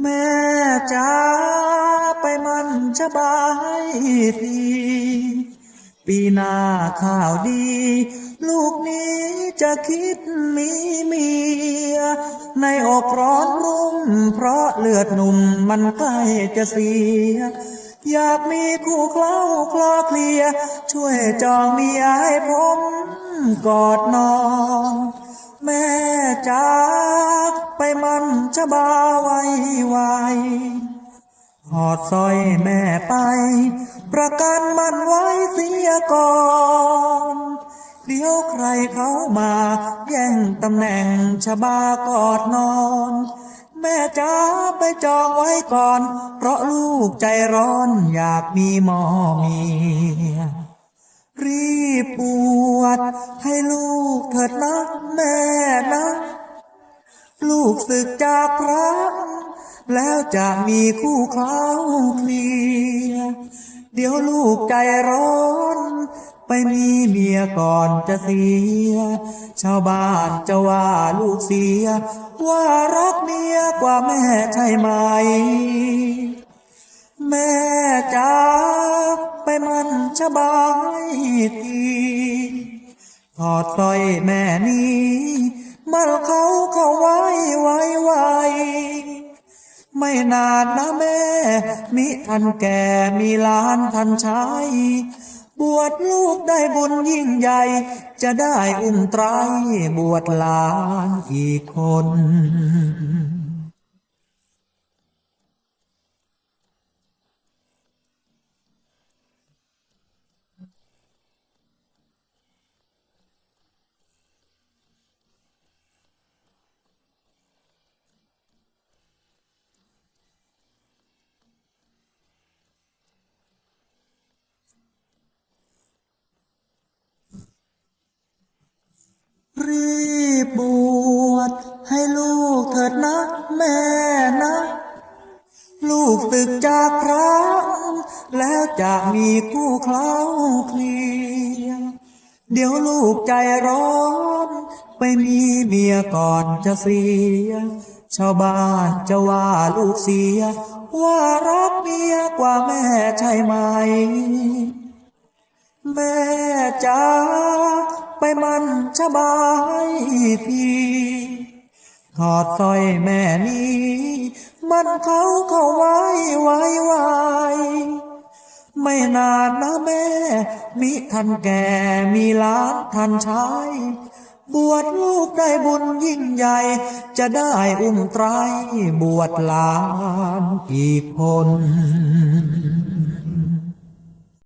แม่จ๋าไปมันจะบายทีปีหน้าข่าวดี ลูกนี้จะคิดมีเมีย ในอกร้อนรุ่ม เพราะเลือดหนุ่มมันใกล้จะเสีย อยากมีคู่เคล้าคลอเคลีย ช่วยจองเมียให้ผมกอดนอน แม่จ๋า มันจะบาไว้ไวหอดสร้อยแม่ไป ประกันมันไว้เสียก่อนเดี๋ยวใครเขามาแย่งตำแหน่งชบากอดนอน แม่จ๋าไปจองไว้ก่อน เพราะลูกใจร้อนอยากมีหมอเมียรีบป ลูกศึกจากพระแล้วจะมีคู่คล้าเคลียเดี๋ยวลูกใจร้อน ไปมีเมียก่อนจะเสีย ชาวบ้านจะว่าลูกเสีย ว่ารักเมียกว่าแม่ใช่ไหม แม่จ๋าไปมันจะบายทีถอดสร้อยแม่นี้มันเขาเขา นานนะแม่ มิทันแก่มีหลานทันชายบวชลูกได้บุญยิ่งใหญ่ จะได้อุ้มไตรบวชหลานอีกคน รีบบวชให้ลู กเถิดนะ แม่นะ ลูกตึกจากพระแล้วจะมีคู่เคล้าเคลียเดี๋ยวลูกใจร้อนไปมีเมียก่อนจะเสีย ชาวบ้านจะว่าลูกเสีย ว่ารักเมียกว่าแม่ใช่ไหม แม่จ๋าไปมันจะบายที ถอดสร้อยแม่นี้ มันเขาเขาไว้ไว้ไว้ไม่นานนะแม่ มิทันแก่มีหลานทันชายบวชลูกได้บุญยิ่งใหญ่ จะได้อุ้มไตรบวชหลานอีกคน